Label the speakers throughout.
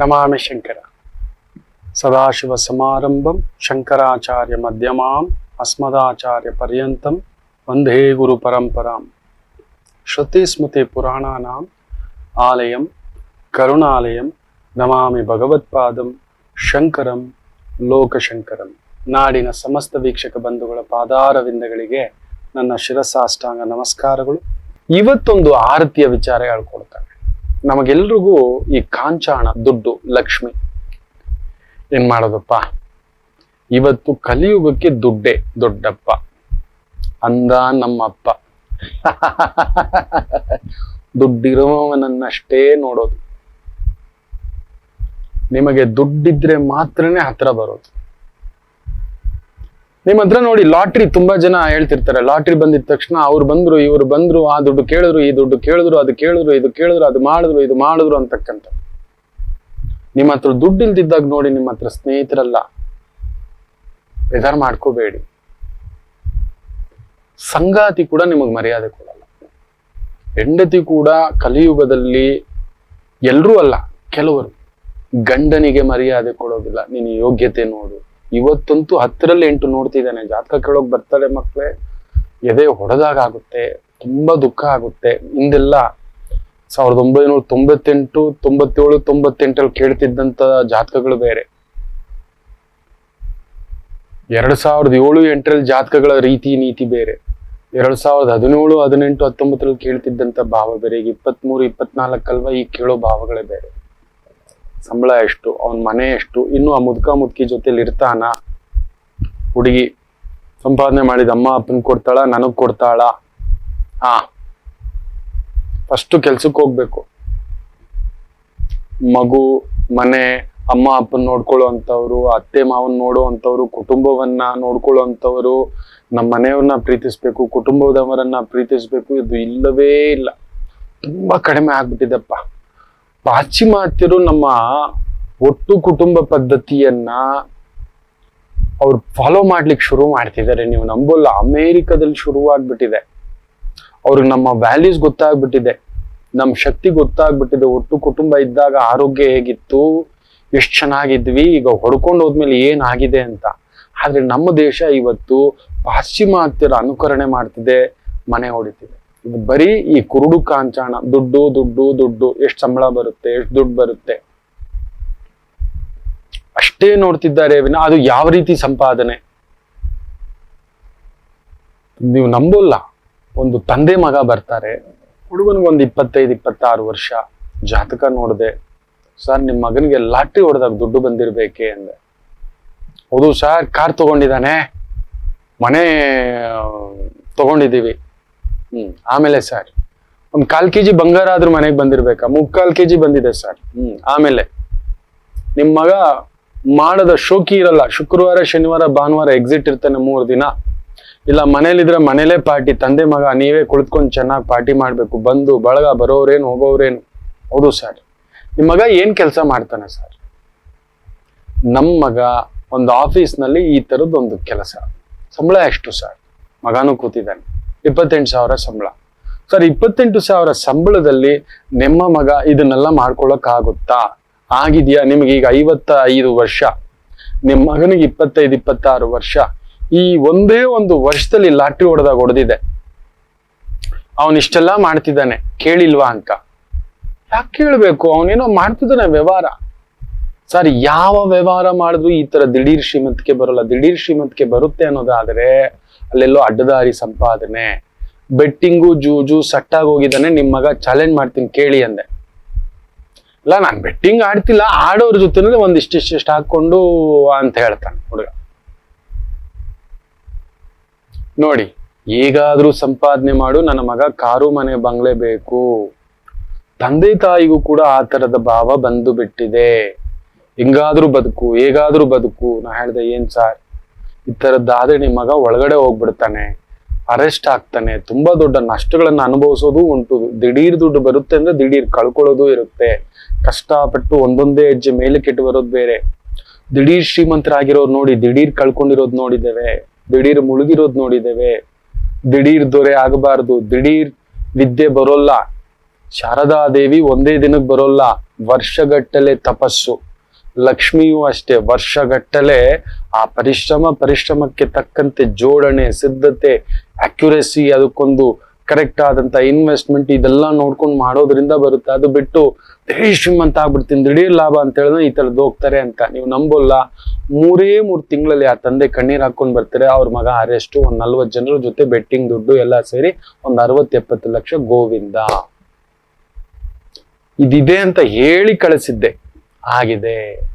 Speaker 1: ನಮಾಮಿ ಶಂಕರ. ಸದಾಶಿವ ಸಮಾರಂಭಂ ಶಂಕರಾಚಾರ್ಯ ಮಧ್ಯಮಾಂ ಅಸ್ಮದಾಚಾರ್ಯ ಪರ್ಯಂತಂ ವಂದೇ ಗುರು ಪರಂಪರಾಂ. ಶ್ರುತಿ ಸ್ಮೃತಿ ಪುರಾಣಾನಾಂ ಆಲಯಂ ಕರುಣಾಲಯಂ ನಮಾಮಿ ಭಗವತ್ಪಾದಂ ಶಂಕರಂ ಲೋಕಶಂಕರಂ. ನಾಡಿನ ಸಮಸ್ತ ವೀಕ್ಷಕ ಬಂಧುಗಳ ಪಾದಾರವಿಂದಗಳಿಗೆ ನನ್ನ ಶಿರಸಾಷ್ಟಾಂಗ ನಮಸ್ಕಾರಗಳು. ಇವತ್ತೊಂದು ಆರತಿಯ ವಿಚಾರ ಹೇಳ್ಕೊಡ್ತಾರೆ ನಮಗೆಲ್ರಿಗೂ ಈ ಕಾಂಚಾಣ ದುಡ್ಡು ಲಕ್ಷ್ಮಿ. ಏನ್ ಮಾಡೋದಪ್ಪ? ಇವತ್ತು ಕಲಿಯುಗಕ್ಕೆ ದುಡ್ಡೆ ದೊಡ್ಡಪ್ಪ. ಅಂದ ನಮ್ಮಪ್ಪ. ದುಡ್ಡಿರೋವನನ್ನಷ್ಟೇ ನೋಡೋದು. ನಿಮಗೆ ದುಡ್ಡಿದ್ರೆ ಮಾತ್ರನೇ ಹತ್ರ ಬರೋದು. ನಿಮ್ಮ ಹತ್ರ ನೋಡಿ, ಲಾಟ್ರಿ ತುಂಬಾ ಜನ ಹೇಳ್ತಿರ್ತಾರೆ. ಲಾಟ್ರಿ ಬಂದಿದ ತಕ್ಷಣ ಅವ್ರು ಬಂದ್ರು, ಇವ್ರು ಬಂದ್ರು, ಆ ದುಡ್ಡು ಕೇಳಿದ್ರು, ಈ ದುಡ್ಡು ಕೇಳಿದ್ರು, ಅದು ಕೇಳಿದ್ರು, ಇದು ಕೇಳಿದ್ರು, ಅದು ಮಾಡಿದ್ರು, ಇದು ಮಾಡಿದ್ರು ಅಂತಕ್ಕಂಥ. ನಿಮ್ಮ ಹತ್ರ ದುಡ್ಡು ಇಲ್ದಿದ್ದಾಗ ನೋಡಿ, ನಿಮ್ಮ ಹತ್ರ ಸ್ನೇಹಿತರಲ್ಲ. ಬೇಜಾರ್ ಮಾಡ್ಕೋಬೇಡಿ. ಸಂಗಾತಿ ಕೂಡ ನಿಮಗೆ ಮರ್ಯಾದೆ ಕೊಡಲ್ಲ. ಹೆಂಡತಿ ಕೂಡ ಕಲಿಯುಗದಲ್ಲಿ ಎಲ್ರೂ ಅಲ್ಲ, ಕೆಲವರು ಗಂಡನಿಗೆ ಮರ್ಯಾದೆ ಕೊಡೋದಿಲ್ಲ. ನೀನು ಯೋಗ್ಯತೆ ನೋಡು. ಇವತ್ತಂತೂ ಹತ್ತರಲ್ಲಿ ಎಂಟು ನೋಡ್ತಿದ್ದಾನೆ. ಜಾತಕ ಕೇಳೋಕ್ ಬರ್ತಾರೆ ಮಕ್ಕಳೇ ಎದೆ ಹೊಡೆದಾಗುತ್ತೆ ತುಂಬಾ ದುಃಖ ಆಗುತ್ತೆ. ಹಿಂದೆಲ್ಲ ಸಾವಿರದ ಒಂಬೈನೂರ ತೊಂಬತ್ತೆಂಟು, ತೊಂಬತ್ತೇಳು ತೊಂಬತ್ತೆಂಟಲ್ಲಿ ಕೇಳ್ತಿದ್ದಂತ ಜಾತಕಗಳು ಬೇರೆ. ಎರಡ್ ಸಾವಿರದ ಏಳು, ಎಂಟರಲ್ಲಿ ಜಾತಕಗಳ ರೀತಿ ನೀತಿ ಬೇರೆ. ಎರಡ್ ಸಾವಿರದ ಹದಿನೇಳು, ಹದಿನೆಂಟು, ಹತ್ತೊಂಬತ್ತರಲ್ಲಿ ಕೇಳ್ತಿದ್ದಂತ ಭಾವ ಬೇರೆ. ಈಗ ಇಪ್ಪತ್ಮೂರು ಇಪ್ಪತ್ನಾಲ್ಕಲ್ವ ಈಗ ಕೇಳೋ ಭಾವಗಳೇ ಬೇರೆ. ಸಂಬಳ ಎಷ್ಟು, ಅವನ ಮನೆ ಎಷ್ಟು, ಇನ್ನು ಆ ಮುದುಕ ಮುದುಕಿ ಜೊತೆಲಿ ಇರ್ತಾನ? ಹುಡುಗಿ ಸಂಪಾದನೆ ಮಾಡಿದ ಅಮ್ಮ ಅಪ್ಪನ್ ಕೊಡ್ತಾಳ, ನನಗ್ ಕೊಡ್ತಾಳ? ಆ ಫಸ್ಟ್ ಕೆಲ್ಸಕ್ಕೆ ಹೋಗ್ಬೇಕು. ಮಗು, ಮನೆ, ಅಮ್ಮ ಅಪ್ಪನ್ ನೋಡ್ಕೊಳ್ಳೋ ಅಂತವ್ರು ಅತ್ತೆ ಮಾವನ್ ನೋಡೋ ಅಂತವ್ರು ಕುಟುಂಬವನ್ನ ನೋಡ್ಕೊಳ್ಳೋ ಅಂತವ್ರು ನಮ್ಮ ಮನೆಯವ್ರನ್ನ ಪ್ರೀತಿಸ್ಬೇಕು, ಕುಟುಂಬದವರನ್ನ ಪ್ರೀತಿಸ್ಬೇಕು, ಇದು ಇಲ್ಲವೇ ಇಲ್ಲ. ತುಂಬಾ ಕಡಿಮೆ ಆಗ್ಬಿಟ್ಟಿದೆಪ್ಪ. ಪಾಶ್ಚಿಮಾತ್ಯರು ನಮ್ಮ ಒಟ್ಟು ಕುಟುಂಬ ಪದ್ಧತಿಯನ್ನ ಅವ್ರು ಫಾಲೋ ಮಾಡ್ಲಿಕ್ಕೆ ಶುರು ಮಾಡ್ತಿದ್ದಾರೆ. ನೀವು ನಂಬೋಲ್ಲ ಅಮೇರಿಕದಲ್ಲಿ ಶುರುವಾಗ್ಬಿಟ್ಟಿದೆ ಅವ್ರಿಗೆ ನಮ್ಮ ವ್ಯಾಲ್ಯೂಸ್ ಗೊತ್ತಾಗ್ಬಿಟ್ಟಿದೆ. ನಮ್ಮ ಶಕ್ತಿ ಗೊತ್ತಾಗ್ಬಿಟ್ಟಿದೆ. ಒಟ್ಟು ಕುಟುಂಬ ಇದ್ದಾಗ ಆರೋಗ್ಯ ಹೇಗಿತ್ತು, ಎಷ್ಟು ಚೆನ್ನಾಗಿದ್ವಿ, ಈಗ ಹೊಡ್ಕೊಂಡು ಹೋದ್ಮೇಲೆ ಏನಾಗಿದೆ ಅಂತ. ಆದ್ರೆ ನಮ್ಮ ದೇಶ ಇವತ್ತು ಪಾಶ್ಚಿಮಾತ್ಯರ ಅನುಕರಣೆ ಮಾಡ್ತಿದೆ, ಮನೆ ಹೊಡಿತಿದೆ. ಬರೀ ಈ ಕುರುಡು ಕಾಂಚಾಣ, ದುಡ್ಡು ದುಡ್ಡು ದುಡ್ಡು, ಎಷ್ಟು ಸಂಬಳ ಬರುತ್ತೆ, ಎಷ್ಟು ದುಡ್ಡು ಬರುತ್ತೆ. ಅಷ್ಟೇ ನೋಡ್ತಿದ್ದಾರೆ ವಿನ, ಅದು ಯಾವ ರೀತಿ ಸಂಪಾದನೆ? ನೀವು ನಂಬೋಲ್ಲ, ಒಂದು ತಂದೆ ಮಗ ಬರ್ತಾರೆ, ಹುಡುಗನಿಗೆ ಒಂದು ಇಪ್ಪತ್ತೈದು, ಇಪ್ಪತ್ತಾರು ವರ್ಷ, ಜಾತಕ ನೋಡಿದೆ, ಸರ್ ನಿಮ್ಮ ಮಗನಿಗೆ ಲಾಟ್ರಿ ಹೊಡೆದಾಗ ದುಡ್ಡು ಬಂದಿರ್ಬೇಕೆ? ಅಂದೆ. ಹೌದು ಸರ್, ಕಾರ್ ತಗೊಂಡಿದ್ದಾನೆ, ಮನೆ ತಗೊಂಡಿದ್ದೀವಿ. ಆಮೇಲೆ ಸರ್ ಒಂದ್ ಕಾಲ್ ಕೆಜಿ ಬಂಗಾರ ಆದ್ರೂ ಮನೆಗೆ ಬಂದಿರ್ಬೇಕಾ? ಮುಕ್ಕಾಲ್ ಕೆಜಿ ಬಂದಿದೆ ಸರ್ ಹ್ಮ್. ಆಮೇಲೆ ನಿಮ್ ಮಗ ಮಾಡದ ಶೋಕಿ ಇರಲ್ಲ ಶುಕ್ರವಾರ ಶನಿವಾರ ಭಾನುವಾರ ಎಕ್ಸಿಟ್ ಇರ್ತಾನೆ ಮೂರ್ ದಿನ. ಇಲ್ಲ ಮನೇಲಿದ್ರೆ ಮನೇಲೇ ಪಾರ್ಟಿ ತಂದೆ ಮಗ ನೀವೇ ಕುಳಿತ್ಕೊಂಡು ಚೆನ್ನಾಗಿ ಪಾರ್ಟಿ ಮಾಡ್ಬೇಕು. ಬಂದು ಬಳಗ ಬರೋರೇನು ಹೋಗೋರೇನು ಹೌದು ಸರ್ ನಿಮ್ ಮಗ ಏನ್ ಕೆಲಸ ಮಾಡ್ತಾನೆ ಸರ್ ನಮ್ ಮಗ ಒಂದು ಆಫೀಸ್ನಲ್ಲಿ ಈ ತರದ್ ಒಂದು ಕೆಲಸ. ಸಂಬಳ ಎಷ್ಟು ಸರ್ ಮಗನೂ ಕೂತಿದ್ದಾನೆ. ಇಪ್ಪತ್ತೆಂಟು ಸಾವಿರ ಸಂಬಳ. ಸರ್, ಇಪ್ಪತ್ತೆಂಟು ಸಾವಿರ ಸಂಬಳದಲ್ಲಿ ನಿಮ್ಮ ಮಗ ಇದನ್ನೆಲ್ಲ ಮಾಡ್ಕೊಳಕ್ ಆಗುತ್ತಾ ಆಗಿದ್ಯಾ? ನಿಮ್ಗೆ ಈಗ ಐವತ್ತ ಐದು ವರ್ಷ. ನಿಮ್ಮ ಮಗನಿಗೆ ಇಪ್ಪತ್ತೈದು, ಇಪ್ಪತ್ತಾರು ವರ್ಷ. ಈ ಒಂದೇ ಒಂದು ವರ್ಷದಲ್ಲಿ ಲಾಟ್ರಿ ಹೊಡೆದಾಗ ಹೊಡೆದಿದೆ. ಅವನಿಷ್ಟೆಲ್ಲ ಮಾಡ್ತಿದ್ದಾನೆ. ಕೇಳಿಲ್ವಾ ಅಂತ. ಯಾಕೆ ಕೇಳ್ಬೇಕು? ಅವನೇನೋ ಮಾಡ್ತಿದ್ದಾನೆ ವ್ಯವಹಾರ. ಸರ್, ಯಾವ ವ್ಯವಹಾರ ಮಾಡಿದ್ರು ಈ ತರ ದಿಢೀರ್ ಶ್ರೀಮಂತಿಕೆ ಬರೋಲ್ಲ. ದಿಢೀರ್ ಶ್ರೀಮಂತಿಕೆ ಬರುತ್ತೆ ಅನ್ನೋದಾದ್ರೆ ಅಲ್ಲೆಲ್ಲೋ ಅಡ್ಡದಾರಿ ಸಂಪಾದನೆ, ಬೆಟ್ಟಿಂಗು ಜೂಜು ಸಟ್ಟಾಗಿ ಹೋಗಿದ್ದಾನೆ, ನಿಮ್ ಮಗ ಚಾಲೆಂಜ್ ಮಾಡ್ತೀನಿ ಕೇಳಿ ಅಂದೆ. ಇಲ್ಲ, ನಾನ್ ಬೆಟ್ಟಿಂಗ್ ಆಡ್ತಿಲ್ಲ, ಆಡೋರ್ ಜೊತೆ ಒಂದಿಷ್ಟಿಷ್ಟಿಷ್ಟು ಹಾಕೊಂಡು ಅಂತ ಹೇಳ್ತಾನೆ ಹುಡುಗ. ನೋಡಿ, ಈಗಾದ್ರೂ ಸಂಪಾದನೆ ಮಾಡು, ನನ್ನ ಮಗ ಕಾರು ಮನೆ ಬಂಗ್ಲೆ ಬೇಕು. ತಂದೆ ತಾಯಿಗೂ ಕೂಡ ಆ ತರದ ಭಾವ ಬಂದು ಬಿಟ್ಟಿದೆ. ಹಿಂಗಾದ್ರೂ ಬದುಕು, ಹೇಗಾದ್ರೂ ಬದುಕು. ನಾ ಹೇಳ್ದೆ, ಏನ್ ಸಾರ್? ಈ ತರದ್ದಾದ್ರೆ ನಿಮ್ಮ ಮಗ ಒಳಗಡೆ ಹೋಗ್ಬಿಡ್ತಾನೆ ಅರೆಸ್ಟ್ ಆಗ್ತಾನೆ, ತುಂಬಾ ದೊಡ್ಡ ನಷ್ಟಗಳನ್ನ ಅನುಭವಿಸೋದು ಉಂಟು. ದಿಢೀರ್ ದುಡ್ಡು ಬರುತ್ತೆ ಅಂದ್ರೆ ದಿಢೀರ್ ಕಳ್ಕೊಳ್ಳೋದು ಇರುತ್ತೆ. ಕಷ್ಟಪಟ್ಟು ಒಂದೊಂದೇ ಹೆಜ್ಜೆ ಮೇಲೆ ಕೆಟ್ಟು ಬರೋದು ಬೇರೆ. ದಿಢೀರ್ ಶ್ರೀಮಂತರಾಗಿರೋರು ನೋಡಿ, ದಿಢೀರ್ ಕಳ್ಕೊಂಡಿರೋದು ನೋಡಿದ್ದೇವೆ. ದಿಢೀರ್ ಮುಳುಗಿರೋದು ನೋಡಿದ್ದೇವೆ. ದಿಢೀರ್ ದೊರೆ ಆಗಬಾರ್ದು, ದಿಢೀರ್ ವಿದ್ಯೆ ಬರೋಲ್ಲ. ಶಾರದಾದೇವಿ ಒಂದೇ ದಿನಕ್ಕೆ ಬರೋಲ್ಲ. ವರ್ಷಗಟ್ಟಲೆ ತಪಸ್ಸು. ಲಕ್ಷ್ಮಿಯೂ ಅಷ್ಟೇ, ವರ್ಷಗಟ್ಟಲೆ ಆ ಪರಿಶ್ರಮ, ಪರಿಶ್ರಮಕ್ಕೆ ತಕ್ಕಂತೆ ಜೋಡಣೆ, ಸಿದ್ಧತೆ ಅಕ್ಯುರೆಸಿ ಅದಕ್ಕೊಂದು ಕರೆಕ್ಟ್ ಆದಂತ ಇನ್ವೆಸ್ಟ್ಮೆಂಟ್ ಇದೆಲ್ಲ ನೋಡ್ಕೊಂಡು ಮಾಡೋದ್ರಿಂದ ಬರುತ್ತೆ. ಅದು ಬಿಟ್ಟು ಶ್ರೀಮಂತ ಆಗ್ಬಿಡ್ತೀನಿ, ದಿಢೀರ್ ಲಾಭ ಅಂತ ಹೇಳಿದ್ರೆ ಈ ತರದ್ದು ಹೋಗ್ತಾರೆ ಅಂತ. ನೀವು ನಂಬೋಲ್ಲ, ಮೂರೇ ಮೂರು ತಿಂಗಳಲ್ಲಿ ಆ ತಂದೆ ಕಣ್ಣೀರ್ ಹಾಕೊಂಡ್ ಬರ್ತಾರೆ, ಅವ್ರ ಮಗ ಅರೆಸ್ಟ್, ಒಂದ್ ನಲ್ವತ್ ಜನರ ಜೊತೆ ಬೆಟ್ಟಿಂಗ್ ದುಡ್ಡು ಎಲ್ಲ ಸೇರಿ ಒಂದ್ ಅರವತ್ ಎಪ್ಪತ್ತು ಲಕ್ಷ ಗೋವಿಂದ. ಇದಿದೆ ಅಂತ ಹೇಳಿ ಕಳಿಸಿದ್ದೆ. ಆಗಿದೆ.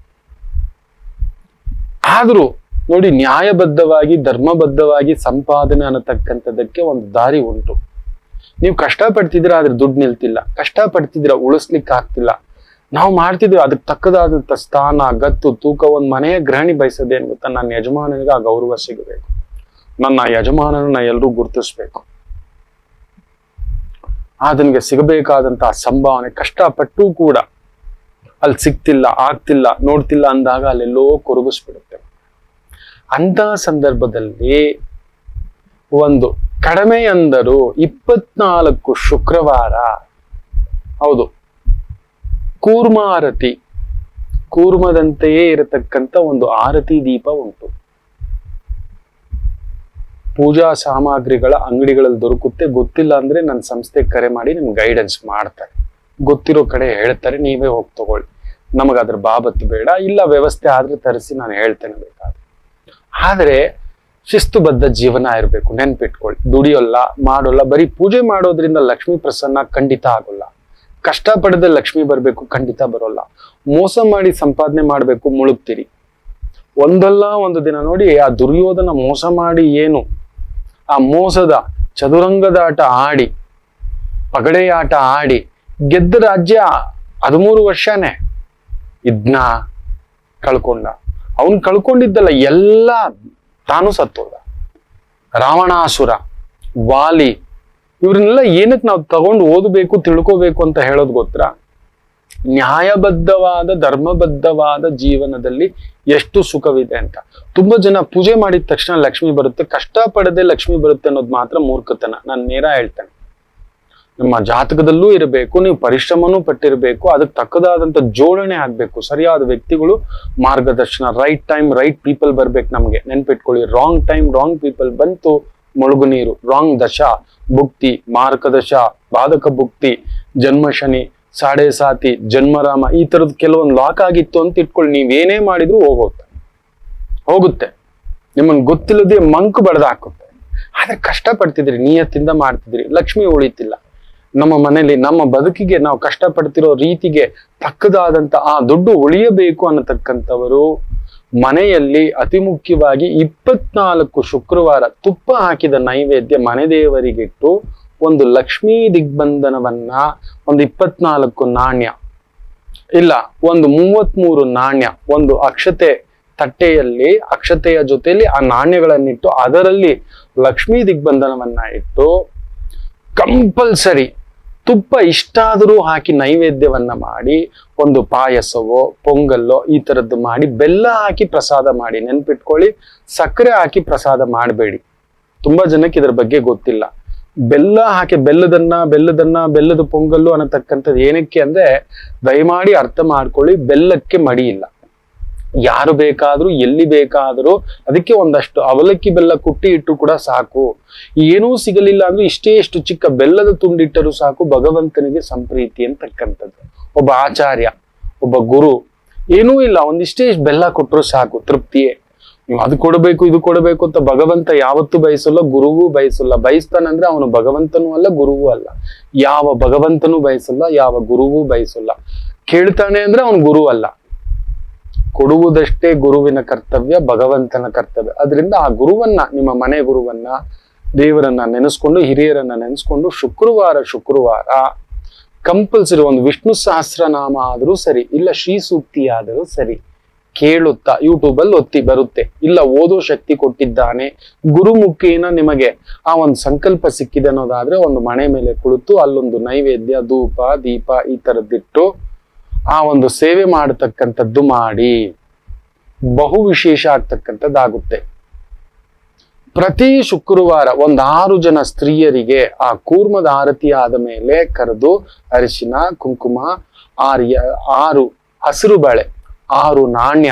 Speaker 1: ಆದ್ರೂ ನೋಡಿ, ನ್ಯಾಯಬದ್ಧವಾಗಿ, ಧರ್ಮಬದ್ಧವಾಗಿ ಸಂಪಾದನೆ ಅನ್ನತಕ್ಕಂಥದ್ದಕ್ಕೆ ಒಂದು ದಾರಿ ಉಂಟು. ನೀವು ಕಷ್ಟ ಪಡ್ತಿದ್ರ ಆದ್ರೆ ದುಡ್ಡು ನಿಲ್ತಿಲ್ಲ. ಕಷ್ಟ ಪಡ್ತಿದ್ರ ಉಳಿಸ್ಲಿಕ್ಕೆ ಆಗ್ತಿಲ್ಲ. ನಾವು ಮಾಡ್ತಿದ್ವಿ ಅದಕ್ಕೆ ತಕ್ಕದಾದಂತ ಸ್ಥಾನ, ಗತ್ತು, ತೂಕ, ಒಂದ್ ಮನೆಯ ಗ್ರಹಣಿ ಬಯಸದೆ ಗೊತ್ತಾ? ನನ್ನ ಯಜಮಾನನಿಗೆ ಆ ಗೌರವ ಸಿಗಬೇಕು. ನನ್ನ ಯಜಮಾನನ ಎಲ್ಲರೂ ಗುರುತಿಸ್ಬೇಕು. ಅದನ್ಗೆ ಸಿಗಬೇಕಾದಂತಹ ಸಂಭಾವನೆ, ಕಷ್ಟಪಟ್ಟು ಕೂಡ ಅಲ್ಲಿ ಸಿಗ್ತಿಲ್ಲ, ಆಗ್ತಿಲ್ಲ, ನೋಡ್ತಿಲ್ಲ ಅಂದಾಗ ಅಲ್ಲೆಲ್ಲೋ ಕೊರಗಿಸ್ಬಿಡುತ್ತೆ. ಅಂತಹ ಸಂದರ್ಭದಲ್ಲಿ ಒಂದು ಕಡಿಮೆ ಅಂದರು ಇಪ್ಪತ್ನಾಲ್ಕು ಶುಕ್ರವಾರ, ಹೌದು ಕೂರ್ಮ ಆರತಿ ಕೂರ್ಮದಂತೆಯೇ ಇರತಕ್ಕಂತ ಒಂದು ಆರತಿ ದೀಪ ಉಂಟು. ಪೂಜಾ ಸಾಮಗ್ರಿಗಳ ಅಂಗಡಿಗಳಲ್ಲಿ ದೊರಕುತ್ತೆ, ಗೊತ್ತಿಲ್ಲ ಅಂದ್ರೆ ನನ್ನ ಸಂಸ್ಥೆಗೆ ಕರೆ ಮಾಡಿ ನಿಮ್ಗೆ ಗೈಡೆನ್ಸ್ ಮಾಡ್ತಾರೆ. ಗೊತ್ತಿರೋ ಕಡೆ ಹೇಳ್ತಾರೆ, ನೀವೇ ಹೋಗಿ ತಗೊಳ್ಳಿ. ನಮಗ ಅದ್ರ ಬಾಬತ್ತು ಬೇಡ, ಇಲ್ಲ ವ್ಯವಸ್ಥೆ ಆದ್ರೆ ತರಿಸಿ ನಾನು ಹೇಳ್ತೇನೆ ಬೇಕಾದ್ರೆ. ಆದ್ರೆ ಶಿಸ್ತುಬದ್ಧ ಜೀವನ ಇರಬೇಕು, ನೆನ್ಪಿಟ್ಕೊಳ್ಳಿ. ದುಡಿಯೋಲ್ಲ, ಮಾಡೋಲ್ಲ, ಬರೀ ಪೂಜೆ ಮಾಡೋದ್ರಿಂದ ಲಕ್ಷ್ಮೀ ಪ್ರಸನ್ನ ಖಂಡಿತ ಆಗೋಲ್ಲ. ಕಷ್ಟ ಪಡೆದ ಲಕ್ಷ್ಮಿ ಬರಬೇಕು, ಖಂಡಿತ ಬರೋಲ್ಲ. ಮೋಸ ಮಾಡಿ ಸಂಪಾದನೆ ಮಾಡಬೇಕು, ಮುಳುಗ್ತೀರಿ. ಒಂದಲ್ಲ ಒಂದು ದಿನ ನೋಡಿ, ಆ ದುರ್ಯೋಧನ ಮೋಸ ಮಾಡಿ ಏನು? ಆ ಮೋಸದ ಚದುರಂಗದ ಆಟ ಆಡಿ ಪಗಡೆ ಆಟ ಆಡಿ, ಗೆದ್ದ ರಾಜ್ಯ ಹದಿಮೂರು ವರ್ಷನೇ. ಇದ್ನ ಕಳ್ಕೊಂಡ. ಅವನ್ ಕಳ್ಕೊಂಡಿದ್ದಲ್ಲ ಎಲ್ಲ ತಾನು ಸತ್ತೋದ. ರಾವಣಾಸುರ, ವಾಲಿ ಇವ್ರನ್ನೆಲ್ಲ ಏನಕ್ಕೆ ನಾವು ತಗೊಂಡು ಓದಬೇಕು, ತಿಳ್ಕೋಬೇಕು ಅಂತ ಹೇಳೋದು ಗೊತ್ತಾ? ನ್ಯಾಯಬದ್ಧವಾದ, ಧರ್ಮಬದ್ಧವಾದ ಜೀವನದಲ್ಲಿ ಎಷ್ಟು ಸುಖವಿದೆ ಅಂತ. ತುಂಬಾ ಜನ ಪೂಜೆ ಮಾಡಿದ ತಕ್ಷಣ ಲಕ್ಷ್ಮಿ ಬರುತ್ತೆ, ಕಷ್ಟ ಪಡದೆ ಲಕ್ಷ್ಮಿ ಬರುತ್ತೆ ಅನ್ನೋದು ಮಾತ್ರ ಮೂರ್ಖತನ. ನಾನು ನೇರ ಹೇಳ್ತೇನೆ. ನಿಮ್ಮ ಜಾತಕದಲ್ಲೂ ಇರಬೇಕು, ನೀವು ಪರಿಶ್ರಮನೂ ಪಟ್ಟಿರಬೇಕು, ಅದಕ್ಕೆ ತಕ್ಕದಾದಂತ ಜೋಡಣೆ ಆಗಬೇಕು. ಸರಿಯಾದ ವ್ಯಕ್ತಿಗಳು ಮಾರ್ಗದರ್ಶನ ರೈಟ್ ಟೈಮ್ ರೈಟ್ ಪೀಪಲ್ ಬರ್ಬೇಕು ನಮಗೆ. ನೆನ್ಪಿಟ್ಕೊಳ್ಳಿ ರಾಂಗ್ ಟೈಮ್ ರಾಂಗ್ ಪೀಪಲ್ ಬಂತು, ಮುಳುಗು ನೀರು. ರಾಂಗ್ ದಶ, ಭುಕ್ತಿ, ಮಾರ್ಗದಶ, ಬಾಧಕ ಭುಕ್ತಿ, ಜನ್ಮ ಶನಿ, ಸಾಡೆ ಸಾತಿ, ಜನ್ಮರಾಮ, ಈ ತರದ್ ಕೆಲವೊಂದು ಲಾಕ್ ಆಗಿತ್ತು ಅಂತ ಇಟ್ಕೊಳ್ಳಿ. ನೀವೇನೇ ಮಾಡಿದ್ರು ಹೋಗುತ್ತೆ ಹೋಗುತ್ತೆ. ನಿಮ್ಮನ್ ಗೊತ್ತಿಲ್ಲದೆ ಮಂಕು ಬಡ್ದಾಕುತ್ತೆ. ಆದ್ರೆ ಕಷ್ಟ ಪಡ್ತಿದ್ರಿ ನಿಯತ್ತಿಂದ ಮಾಡ್ತಿದ್ರಿ. ಲಕ್ಷ್ಮಿ ಉಳಿತಿಲ್ಲ. ನಮ್ಮ ಮನೆಯಲ್ಲಿ ನಮ್ಮ ಬದುಕಿಗೆ ನಾವು ಕಷ್ಟಪಡ್ತಿರೋ ರೀತಿಗೆ ತಕ್ಕದಾದಂತ ಆ ದುಡ್ಡು ಉಳಿಯಬೇಕು ಅನ್ನತಕ್ಕಂಥವರು ಮನೆಯಲ್ಲಿ ಅತಿ ಮುಖ್ಯವಾಗಿ ಇಪ್ಪತ್ನಾಲ್ಕು ಶುಕ್ರವಾರ ತುಪ್ಪ ಹಾಕಿದ ನೈವೇದ್ಯ ಮನೆ ದೇವರಿಗಿಟ್ಟು ಒಂದು ಲಕ್ಷ್ಮೀ ದಿಗ್ಬಂಧನವನ್ನ ಒಂದು ಇಪ್ಪತ್ನಾಲ್ಕು ನಾಣ್ಯ, ಇಲ್ಲ ಒಂದು ಮೂವತ್ಮೂರು ನಾಣ್ಯ, ಒಂದು ಅಕ್ಷತೆ ತಟ್ಟೆಯಲ್ಲಿ, ಅಕ್ಷತೆಯ ಜೊತೆಯಲ್ಲಿ ಆ ನಾಣ್ಯಗಳನ್ನಿಟ್ಟು ಅದರಲ್ಲಿ ಲಕ್ಷ್ಮೀ ದಿಗ್ಬಂಧನವನ್ನ ಇಟ್ಟು ಕಂಪಲ್ಸರಿ ತುಪ್ಪ ಇಷ್ಟಾದರೂ ಹಾಕಿ ನೈವೇದ್ಯವನ್ನ ಮಾಡಿ, ಒಂದು ಪಾಯಸವೋ, ಪೊಂಗಲ್ಲೋ ಈ ಥರದ್ದು ಮಾಡಿ, ಬೆಲ್ಲ ಹಾಕಿ ಪ್ರಸಾದ ಮಾಡಿ, ನೆನ್ಪಿಟ್ಕೊಳ್ಳಿ, ಸಕ್ಕರೆ ಹಾಕಿ ಪ್ರಸಾದ ಮಾಡಬೇಡಿ. ತುಂಬಾ ಜನಕ್ಕೆ ಇದ್ರ ಬಗ್ಗೆ ಗೊತ್ತಿಲ್ಲ. ಬೆಲ್ಲ ಹಾಕಿ ಬೆಲ್ಲದನ್ನ ಬೆಲ್ಲದನ್ನ, ಬೆಲ್ಲದ ಪೊಂಗಲ್ಲು ಅನ್ನತಕ್ಕಂಥದ್ದು ಏನಕ್ಕೆ ಅಂದ್ರೆ, ದಯಮಾಡಿ ಅರ್ಥ ಮಾಡ್ಕೊಳ್ಳಿ, ಬೆಲ್ಲಕ್ಕೆ ಮಡಿ ಇಲ್ಲ. ಯಾರು ಬೇಕಾದ್ರೂ, ಎಲ್ಲಿ ಬೇಕಾದರೂ ಅದಕ್ಕೆ ಒಂದಷ್ಟು ಅವಲಕ್ಕಿ ಬೆಲ್ಲ ಕುಟ್ಟಿ ಇಟ್ಟು ಕೂಡ ಸಾಕು. ಏನೂ ಸಿಗಲಿಲ್ಲ ಅಂದ್ರೆ ಇಷ್ಟೇ ಇಷ್ಟು ಚಿಕ್ಕ ಬೆಲ್ಲದ ತುಂಡಿಟ್ಟರೂ ಸಾಕು, ಭಗವಂತನಿಗೆ ಸಂಪ್ರೀತಿ ಅಂತಕ್ಕಂಥದ್ದು. ಒಬ್ಬ ಆಚಾರ್ಯ, ಒಬ್ಬ ಗುರು, ಏನೂ ಇಲ್ಲ, ಒಂದಿಷ್ಟೇ ಬೆಲ್ಲ ಕೊಟ್ಟರು ಸಾಕು, ತೃಪ್ತಿಯೇ. ನೀವು ಅದು ಕೊಡಬೇಕು, ಇದು ಕೊಡಬೇಕು ಅಂತ ಭಗವಂತ ಯಾವತ್ತೂ ಬಯಸಲ್ಲ, ಗುರುವೂ ಬಯಸಲ್ಲ. ಬಯಸ್ತಾನಂದ್ರೆ ಅವನು ಭಗವಂತನೂ ಅಲ್ಲ, ಗುರುವೂ ಅಲ್ಲ. ಯಾವ ಭಗವಂತನೂ ಬಯಸಲ್ಲ, ಯಾವ ಗುರುವೂ ಬಯಸಲ್ಲ. ಕೇಳ್ತಾನೆ ಅಂದ್ರೆ ಅವನು ಗುರು ಅಲ್ಲ ಕೊಡುವುದಷ್ಟೇ ಗುರುವಿನ ಕರ್ತವ್ಯ, ಭಗವಂತನ ಕರ್ತವ್ಯ. ಅದರಿಂದ ಆ ಗುರುವನ್ನ, ನಿಮ್ಮ ಮನೆ ಗುರುವನ್ನ, ದೇವರನ್ನ ನೆನೆಸ್ಕೊಂಡು, ಹಿರಿಯರನ್ನ ನೆನೆಸ್ಕೊಂಡು ಶುಕ್ರವಾರ ಶುಕ್ರವಾರ ಕಂಪಲ್ಸರಿ ಒಂದು ವಿಷ್ಣು ಸಹಸ್ರನಾಮ ಆದರೂ ಸರಿ, ಇಲ್ಲ ಶ್ರೀ ಸೂಕ್ತಿ ಆದರೂ ಸರಿ, ಕೇಳುತ್ತಾ ಯೂಟ್ಯೂಬ್ ಅಲ್ಲಿ ಒತ್ತಿ ಬರುತ್ತೆ. ಇಲ್ಲ ಓದೋ ಶಕ್ತಿ ಕೊಟ್ಟಿದ್ದಾನೆ, ಗುರುಮುಖೇನ ನಿಮಗೆ ಆ ಒಂದು ಸಂಕಲ್ಪ ಸಿಕ್ಕಿದೆ ಅನ್ನೋದಾದ್ರೆ ಒಂದು ಮನೆ ಮೇಲೆ ಕುಳಿತು ಅಲ್ಲೊಂದು ನೈವೇದ್ಯ, ಧೂಪ, ದೀಪ ಈ ತರದ್ದಿಟ್ಟು ಆ ಒಂದು ಸೇವೆ ಮಾಡತಕ್ಕಂಥದ್ದು ಮಾಡಿ ಬಹು ವಿಶೇಷ ಆಗ್ತಕ್ಕಂಥದ್ದಾಗುತ್ತೆ. ಪ್ರತಿ ಶುಕ್ರವಾರ ಒಂದ್ ಆರು ಜನ ಸ್ತ್ರೀಯರಿಗೆ ಆ ಕೂರ್ಮದ ಆರತಿ ಆದ ಮೇಲೆ ಕರೆದು ಅರಿಶಿನ, ಕುಂಕುಮ, ಆರ್ಯ, ಆರು ಹಸಿರು ಬಾಳೆ, ಆರು ನಾಣ್ಯ,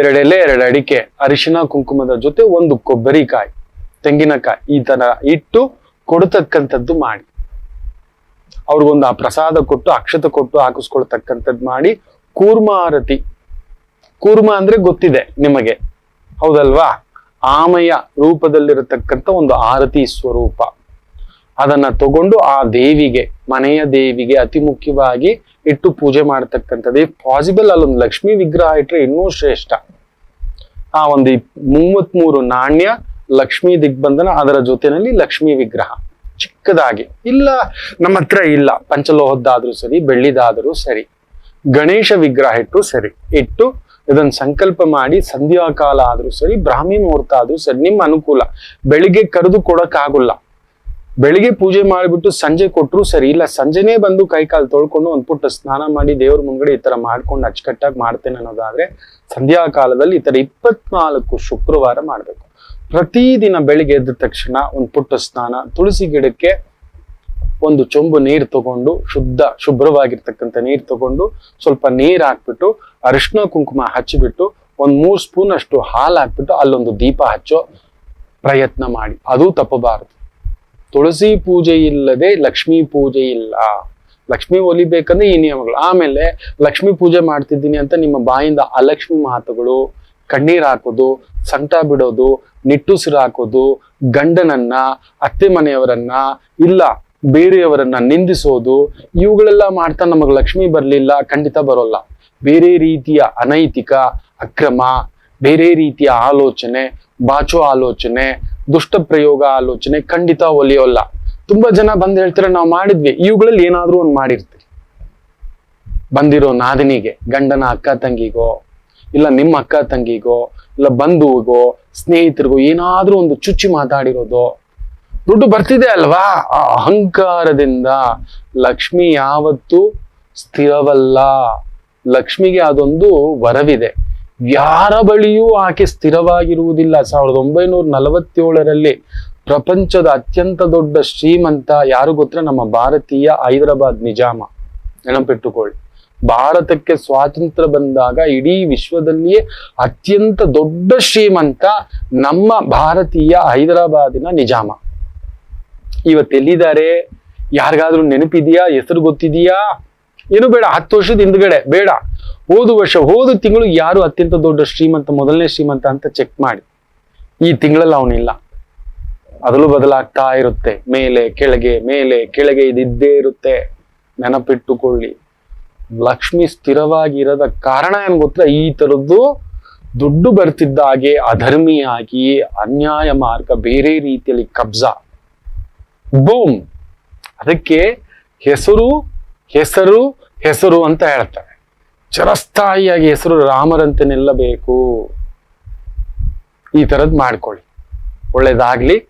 Speaker 1: ಎರಡೆಲೆ ಎರಡು ಅಡಿಕೆ, ಅರಿಶಿನ, ಕುಂಕುಮದ ಜೊತೆ ಒಂದು ಕೊಬ್ಬರಿಕಾಯಿ, ತೆಂಗಿನಕಾಯಿ ಈ ತರ ಇಟ್ಟು ಕೊಡತಕ್ಕಂಥದ್ದು ಮಾಡಿ. ಅವ್ರಿಗೊಂದು ಆ ಪ್ರಸಾದ ಕೊಟ್ಟು, ಅಕ್ಷತ ಕೊಟ್ಟು ಹಾಕಿಸ್ಕೊಳ್ತಕ್ಕಂಥದ್ದು ಮಾಡಿ ಕೂರ್ಮ ಆರತಿ. ಕೂರ್ಮ ಅಂದ್ರೆ ಗೊತ್ತಿದೆ ನಿಮಗೆ. ಹೌದಲ್ವಾ? ಆಮಯ ರೂಪದಲ್ಲಿರತಕ್ಕಂಥ ಒಂದು ಆರತಿ ಸ್ವರೂಪ. ಅದನ್ನ ತಗೊಂಡು ಆ ದೇವಿಗೆ, ಮನೆಯ ದೇವಿಗೆ ಅತಿ ಮುಖ್ಯವಾಗಿ ಇಟ್ಟು ಪೂಜೆ ಮಾಡತಕ್ಕಂಥದ್ದು ಪಾಸಿಬಲ್ ಅಲ್ಲೊಂದು ಲಕ್ಷ್ಮೀ ವಿಗ್ರಹ ಇಟ್ಟರೆ ಇನ್ನೂ ಶ್ರೇಷ್ಠ. ಆ ಒಂದು ಮೂವತ್ಮೂರು ನಾಣ್ಯ ಲಕ್ಷ್ಮೀ ದಿಗ್ಬಂಧನ ಅದರ ಜೊತೆನಲ್ಲಿ ಲಕ್ಷ್ಮೀ ವಿಗ್ರಹ. ಚಿಕ್ಕದಾಗಿ. ಇಲ್ಲ, ನಮ್ಮ ಹತ್ರ ಇಲ್ಲ. ಪಂಚಲೋಹದ್ದಾದ್ರೂ ಸರಿ, ಬೆಳ್ಳಿದಾದರೂ ಸರಿ. ಗಣೇಶ ವಿಗ್ರಹ ಇಟ್ಟು ಸರಿ. ಇಟ್ಟು ಇದನ್ನ ಸಂಕಲ್ಪ ಮಾಡಿ ಸಂಧ್ಯಾಕಾಲ ಆದ್ರೂ ಸರಿ, ಬ್ರಾಹ್ಮಿ ಮುಹೂರ್ತ ಆದ್ರೂ ಸರಿ, ನಿಮ್ಮ ಅನುಕೂಲ. ಬೆಳಿಗ್ಗೆ ಕರೆದು ಕೊಡಕ್ ಆಗುಲ್ಲ ಬೆಳಿಗ್ಗೆ ಪೂಜೆ ಮಾಡಿಬಿಟ್ಟು ಸಂಜೆ ಕೊಟ್ಟರು ಸರಿ. ಇಲ್ಲ, ಸಂಜೆನೇ ಬಂದು ಕೈ ಕಾಲು ತೊಳ್ಕೊಂಡು ಒಂದ್ ಪುಟ್ಟ ಸ್ನಾನ ಮಾಡಿ ದೇವ್ರ ಮುಂಗಡೆ ಈ ತರ ಮಾಡ್ಕೊಂಡು ಅಚ್ಚುಕಟ್ಟಾಗಿ ಮಾಡ್ತೇನೆ ಅನ್ನೋದಾದ್ರೆ ಸಂಧ್ಯಾ ಕಾಲದಲ್ಲಿ ಈ ತರ ಇಪ್ಪತ್ನಾಲ್ಕು ಶುಕ್ರವಾರ ಮಾಡಬೇಕು. ಪ್ರತಿದಿನ ಬೆಳಿಗ್ಗೆ ಎದ್ದ ತಕ್ಷಣ ಒಂದು ಪುಟ್ಟ ಸ್ನಾನ, ತುಳಸಿ ಗಿಡಕ್ಕೆ ಒಂದು ಚೊಂಬು ನೀರು ತಗೊಂಡು ಶುದ್ಧ ಶುಭ್ರವಾಗಿರ್ತಕ್ಕಂಥ ನೀರು ತಗೊಂಡು ಸ್ವಲ್ಪ ನೀರ್ ಹಾಕ್ಬಿಟ್ಟು ಅರಿಶಿನ ಕುಂಕುಮ ಹಚ್ಚಿಬಿಟ್ಟು ಒಂದ್ ಮೂರ್ ಸ್ಪೂನ್ ಅಷ್ಟು ಹಾಲು ಹಾಕ್ಬಿಟ್ಟು ಅಲ್ಲೊಂದು ದೀಪ ಹಚ್ಚೋ ಪ್ರಯತ್ನ ಮಾಡಿ. ಅದು ತಪ್ಪಬಾರದು. ತುಳಸಿ ಪೂಜೆ ಇಲ್ಲದೆ ಲಕ್ಷ್ಮೀ ಪೂಜೆ ಇಲ್ಲ. ಲಕ್ಷ್ಮಿ ಒಲಿಬೇಕಂದ್ರೆ ಈ ನಿಯಮಗಳು. ಆಮೇಲೆ ಲಕ್ಷ್ಮಿ ಪೂಜೆ ಮಾಡ್ತಿದ್ದೀನಿ ಅಂತ ನಿಮ್ಮ ಬಾಯಿಂದ ಅಲಕ್ಷ್ಮಿ ಮಾತುಗಳು, ಕಣ್ಣೀರ್ ಹಾಕೋದು ಸಂಕಟ ಬಿಡೋದು ನಿಟ್ಟುಸಿರು ಹಾಕೋದು, ಗಂಡನನ್ನ, ಅತ್ತೆ ಮನೆಯವರನ್ನ, ಇಲ್ಲ ಬೇರೆಯವರನ್ನ ನಿಂದಿಸೋದು, ಇವುಗಳೆಲ್ಲ ಮಾಡ್ತಾ ನಮಗೆ ಲಕ್ಷ್ಮಿ ಬರಲಿಲ್ಲ, ಖಂಡಿತ ಬರೋಲ್ಲ. ಬೇರೆ ರೀತಿಯ ಅನೈತಿಕ ಅಕ್ರಮ, ಬೇರೆ ರೀತಿಯ ಆಲೋಚನೆ, ಬಾಚೋ ಆಲೋಚನೆ ದುಷ್ಟ ಪ್ರಯೋಗ ಆಲೋಚನೆ ಖಂಡಿತ ಒಲಿಯೋಲ್ಲ. ತುಂಬಾ ಜನ ಬಂದ್ ಹೇಳ್ತಾರೆ, ನಾವು ಮಾಡಿದ್ವಿ. ಇವುಗಳಲ್ಲಿ ಏನಾದ್ರೂ ಒಂದ್ ಮಾಡಿರ್ತೀವಿ ಬಂದಿರೋ ನಾದಿನಿಗೆ, ಗಂಡನ ಅಕ್ಕ ತಂಗಿಗೋ, ಇಲ್ಲ ನಿಮ್ಮ ಅಕ್ಕ ತಂಗಿಗೋ, ಇಲ್ಲ ಬಂಧುವಿಗೋ, ಸ್ನೇಹಿತರಿಗೋ, ಏನಾದ್ರೂ ಒಂದು ಚುಚ್ಚಿ ಮಾತಾಡಿರೋದು. ದುಡ್ಡು ಬರ್ತಿದೆ ಅಲ್ವಾ? ಆ ಅಹಂಕಾರದಿಂದ ಲಕ್ಷ್ಮಿ ಯಾವತ್ತು ಸ್ಥಿರವಲ್ಲ. ಲಕ್ಷ್ಮಿಗೆ ಅದೊಂದು ವರವಿದೆ. ಯಾರ ಬಳಿಯೂ ಆಕೆ ಸ್ಥಿರವಾಗಿರುವುದಿಲ್ಲ. ಸಾವಿರದ ಒಂಬೈನೂರ ನಲವತ್ತೇಳರಲ್ಲಿ ಪ್ರಪಂಚದ ಅತ್ಯಂತ ದೊಡ್ಡ ಶ್ರೀಮಂತ, ಯಾರು ಗೊತ್ತಾ ನಮ್ಮ ಭಾರತೀಯ ಹೈದರಾಬಾದ್ ನಿಜಾಮ. ನೆನಪಿಟ್ಟುಕೊಳ್ಳಿ. ಭಾರತಕ್ಕೆ ಸ್ವಾತಂತ್ರ್ಯ ಬಂದಾಗ ಇಡೀ ವಿಶ್ವದಲ್ಲಿಯೇ ಅತ್ಯಂತ ದೊಡ್ಡ ಶ್ರೀಮಂತ ನಮ್ಮ ಭಾರತೀಯ ಹೈದರಾಬಾದಿನ ನಿಜಾಮ. ಇವತ್ತೆಲ್ಲಿದ್ದಾರೆ ಯಾರಿಗಾದ್ರೂ ನೆನಪಿದೆಯಾ? ಹೆಸರು ಗೊತ್ತಿದೆಯಾ? ಏನು ಬೇಡ, ಹತ್ತು ವರ್ಷದ ಹಿಂದ್ಗಡೆ, ಬೇಡ. ಹೋದ ವರ್ಷ, ಹೋದ ತಿಂಗಳು ಯಾರು ಅತ್ಯಂತ ದೊಡ್ಡ ಶ್ರೀಮಂತ, ಮೊದಲನೇ ಶ್ರೀಮಂತ ಅಂತ ಚೆಕ್ ಮಾಡಿ. ಈ ತಿಂಗಳಲ್ಲಿ ಅವನಿಲ್ಲ. ಅದಲು ಬದಲಾಗ್ತಾ ಇರುತ್ತೆ. ಮೇಲೆ, ಕೆಳಗೆ ಮೇಲೆ, ಕೆಳಗೆ ಇದಿದ್ದೇ ಇರುತ್ತೆ. ನೆನಪಿಟ್ಟುಕೊಳ್ಳಿ. ಲಕ್ಷ್ಮಿ ಸ್ಥಿರವಾಗಿರದ ಕಾರಣ ಏನ್ ಗೊತ್ತಾ? ಈ ತರದ್ದು ದುಡ್ಡು ಬರ್ತಿದ್ದ ಹಾಗೆ ಅಧರ್ಮಿಯಾಗಿ ಅನ್ಯಾಯ ಮಾರ್ಗ ಬೇರೆ ರೀತಿಯಲ್ಲಿ ಕಬ್ಜಾ. ಬೂಮ್. ಅದಕ್ಕೆ ಹೆಸರು ಹೆಸರು ಹೆಸರು ಅಂತ ಹೇಳ್ತಾರೆ. ಚರಸ್ಥಾಯಿಯಾಗಿ ಹೆಸರು ರಾಮರಂತೆ ನಿಲ್ಲಬೇಕು. ಈ ತರದ್ ಮಾಡ್ಕೊಳ್ಳಿ. ಒಳ್ಳೇದಾಗ್ಲಿ.